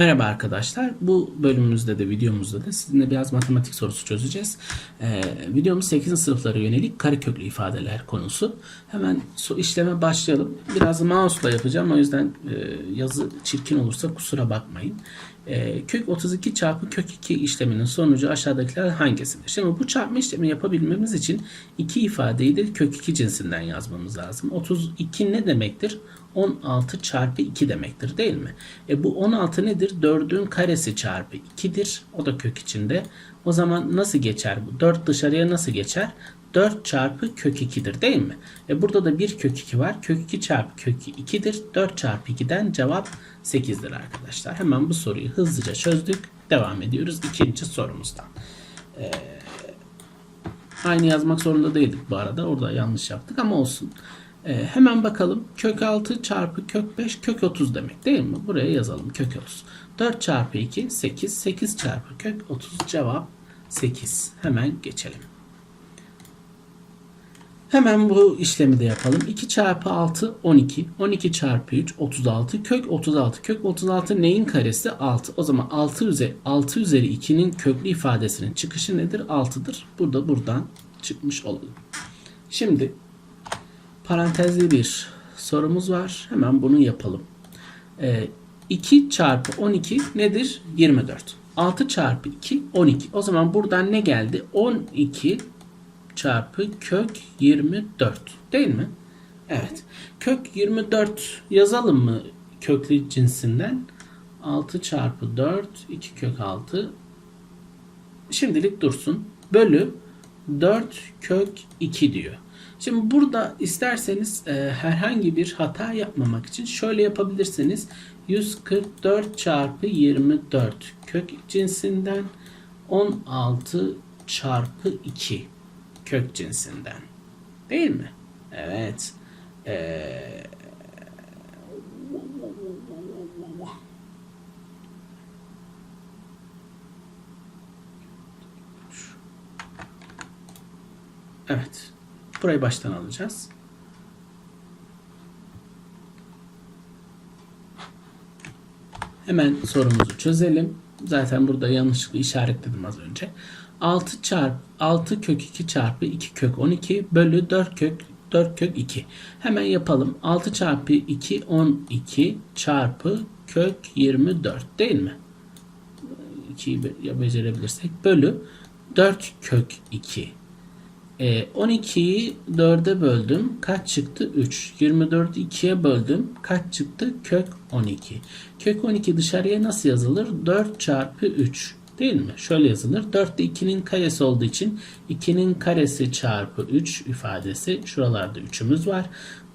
Merhaba arkadaşlar. Bu bölümümüzde de videomuzda da sizinle biraz matematik sorusu çözeceğiz. Ee, videomuz 8. sınıflara yönelik kareköklü ifadeler konusu. Hemen işleme başlayalım. Biraz mouse'la yapacağım. O yüzden e, yazı çirkin olursa kusura bakmayın. E, kök 32 çarpı kök 2 işleminin sonucu aşağıdakiler hangisidir? Şimdi bu çarpma işlemi yapabilmemiz için iki ifadeyi de kök 2 cinsinden yazmamız lazım. 32 ne demektir? 16 çarpı 2 demektir değil mi? E bu 16 nedir? 4'ün karesi çarpı 2'dir. O da kök içinde. O zaman nasıl geçer bu? 4 dışarıya nasıl geçer? 4 çarpı kök 2'dir değil mi? E burada da bir kök 2 var. Kök 2 çarpı kök 2'dir. 4 çarpı 2'den cevap 8'dir arkadaşlar. Hemen bu soruyu hızlıca çözdük. Devam ediyoruz ikinci sorumuzdan. Ee, aynı yazmak zorunda değildik bu arada. Orada yanlış yaptık ama olsun. Ee, hemen bakalım. Kök 6 çarpı kök 5 kök 30 demek değil mi? Buraya yazalım kök 30. 4 çarpı 2 8. 8 çarpı kök 30 cevap 8. Hemen geçelim. Hemen bu işlemi de yapalım. 2 çarpı 6 12. 12 çarpı 3 36. Kök 36. Kök 36 neyin karesi? 6. O zaman 6 üzeri 6 üzeri 2'nin köklü ifadesinin çıkışı nedir? 6'dır. Burada buradan çıkmış olalım. Şimdi parantezli bir sorumuz var. Hemen bunu yapalım. Ee, 2 çarpı 12 nedir? 24. 6 çarpı 2 12. O zaman buradan ne geldi? 12 çarpı kök 24 değil mi? Evet. Kök 24 yazalım mı köklü cinsinden? 6 çarpı 4 2 kök 6 şimdilik dursun. Bölü 4 kök 2 diyor. Şimdi burada isterseniz e, herhangi bir hata yapmamak için şöyle yapabilirsiniz. 144 çarpı 24 kök cinsinden 16 çarpı 2 kök cinsinden. Değil mi? Evet. Ee, Evet. Burayı baştan alacağız. Hemen sorumuzu çözelim. Zaten burada yanlışlıkla işaretledim az önce. 6 çarp 6 kök 2 çarpı 2 kök 12 bölü 4 kök 4 kök 2. Hemen yapalım. 6 çarpı 2 12 çarpı kök 24 değil mi? 2'yi ya becerebilirsek bölü 4 kök 2. E, 12'yi 4'e böldüm. Kaç çıktı? 3. 24'ü 2'ye böldüm. Kaç çıktı? Kök 12. Kök 12 dışarıya nasıl yazılır? 4 çarpı 3. Değil mi? Şöyle yazılır. 4 de 2'nin karesi olduğu için 2'nin karesi çarpı 3 ifadesi. Şuralarda 3'ümüz var.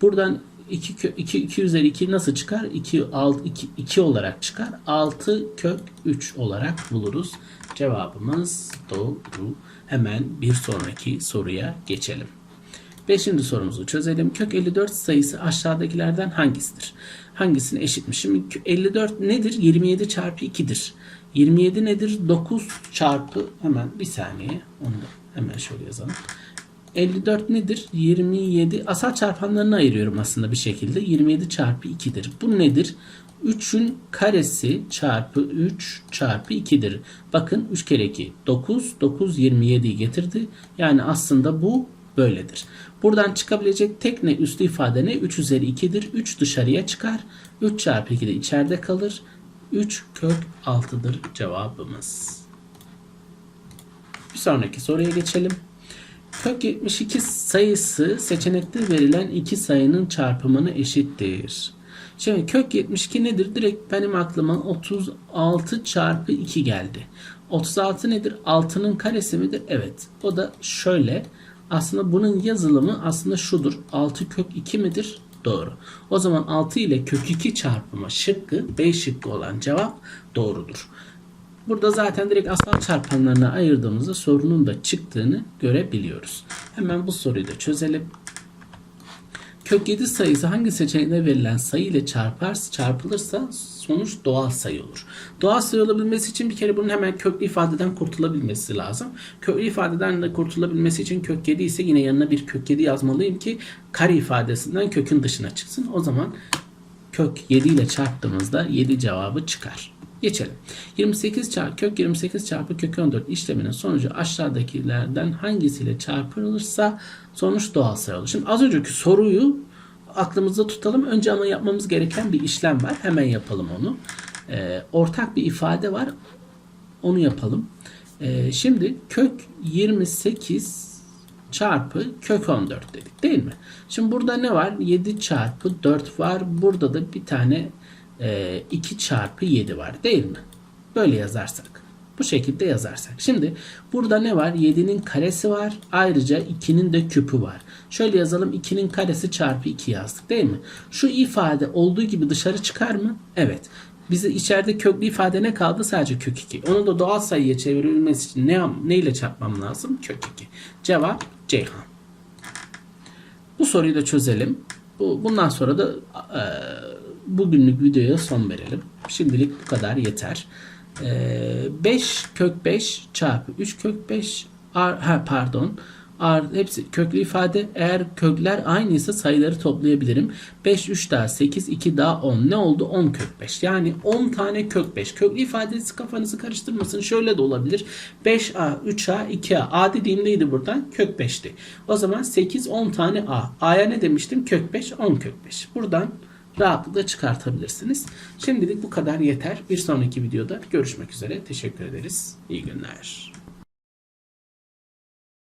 Buradan 2, 2, 2 üzeri 2 nasıl çıkar? 2, 6, 2, 2 olarak çıkar. 6 kök 3 olarak buluruz. Cevabımız doğru. Hemen bir sonraki soruya geçelim. Beşinci sorumuzu çözelim. Kök 54 sayısı aşağıdakilerden hangisidir? Hangisine eşitmiş? Şimdi 54 nedir? 27 çarpı 2'dir. 27 nedir? 9 çarpı hemen bir saniye. Onu da hemen şöyle yazalım. 54 nedir? 27 asal çarpanlarını ayırıyorum aslında bir şekilde. 27 çarpı 2'dir. Bu nedir? 3'ün karesi çarpı 3 çarpı 2'dir. Bakın 3 kere 2 9. 9 27'yi getirdi. Yani aslında bu böyledir. Buradan çıkabilecek tek ne üstü ifade ne? 3 üzeri 2'dir. 3 dışarıya çıkar. 3 çarpı 2 de içeride kalır. 3 kök 6'dır cevabımız. Bir sonraki soruya geçelim. Kök 72 sayısı seçenekte verilen iki sayının çarpımına eşittir. Şimdi kök 72 nedir? Direkt benim aklıma 36 çarpı 2 geldi. 36 nedir? 6'nın karesi midir? Evet. O da şöyle. Aslında bunun yazılımı aslında şudur. 6 kök 2 midir? Doğru. O zaman 6 ile kök 2 çarpımı şıkkı B şıkkı olan cevap doğrudur. Burada zaten direkt asal çarpanlarına ayırdığımızda sorunun da çıktığını görebiliyoruz. Hemen bu soruyu da çözelim. Kök 7 sayısı hangi seçenekte verilen sayı ile çarpar, çarpılırsa sonuç doğal sayı olur. Doğal sayı olabilmesi için bir kere bunun hemen köklü ifadeden kurtulabilmesi lazım. Köklü ifadeden de kurtulabilmesi için kök 7 ise yine yanına bir kök 7 yazmalıyım ki kare ifadesinden kökün dışına çıksın. O zaman kök 7 ile çarptığımızda 7 cevabı çıkar. Geçelim. 28 çarpı kök 28 çarpı kök 14 işleminin sonucu aşağıdakilerden hangisiyle çarpılırsa sonuç doğal sayı olur. Şimdi az önceki soruyu aklımızda tutalım. Önce ama yapmamız gereken bir işlem var. Hemen yapalım onu. Ee, ortak bir ifade var. Onu yapalım. Ee, şimdi kök 28 çarpı kök 14 dedik değil mi? Şimdi burada ne var? 7 çarpı 4 var. Burada da bir tane e, 2 çarpı 7 var değil mi? Böyle yazarsak. Bu şekilde yazarsak. Şimdi burada ne var? 7'nin karesi var. Ayrıca 2'nin de küpü var. Şöyle yazalım. 2'nin karesi çarpı 2 yazdık değil mi? Şu ifade olduğu gibi dışarı çıkar mı? Evet. Bize içeride köklü ifade ne kaldı? Sadece kök 2. Onu da doğal sayıya çevrilmesi için ne, ne ile çarpmam lazım? Kök 2. Cevap Ceyhan. Bu soruyu da çözelim. Bu, bundan sonra da e, bugünlük videoya son verelim. Şimdilik bu kadar yeter. E, 5 kök 5 çarpı 3 kök 5 ar, ha, pardon ar, hepsi köklü ifade. Eğer kökler aynıysa sayıları toplayabilirim. 5 3 daha 8 2 daha 10 ne oldu? 10 kök 5. Yani 10 tane kök 5. Köklü ifadesi kafanızı karıştırmasın. Şöyle de olabilir. 5A 3A 2A. A dediğim neydi buradan? Kök 5'ti. O zaman 8 10 tane A. A'ya ne demiştim? Kök 5 10 kök 5. Buradan rahatlıkla çıkartabilirsiniz. Şimdilik bu kadar yeter. Bir sonraki videoda görüşmek üzere. Teşekkür ederiz. İyi günler.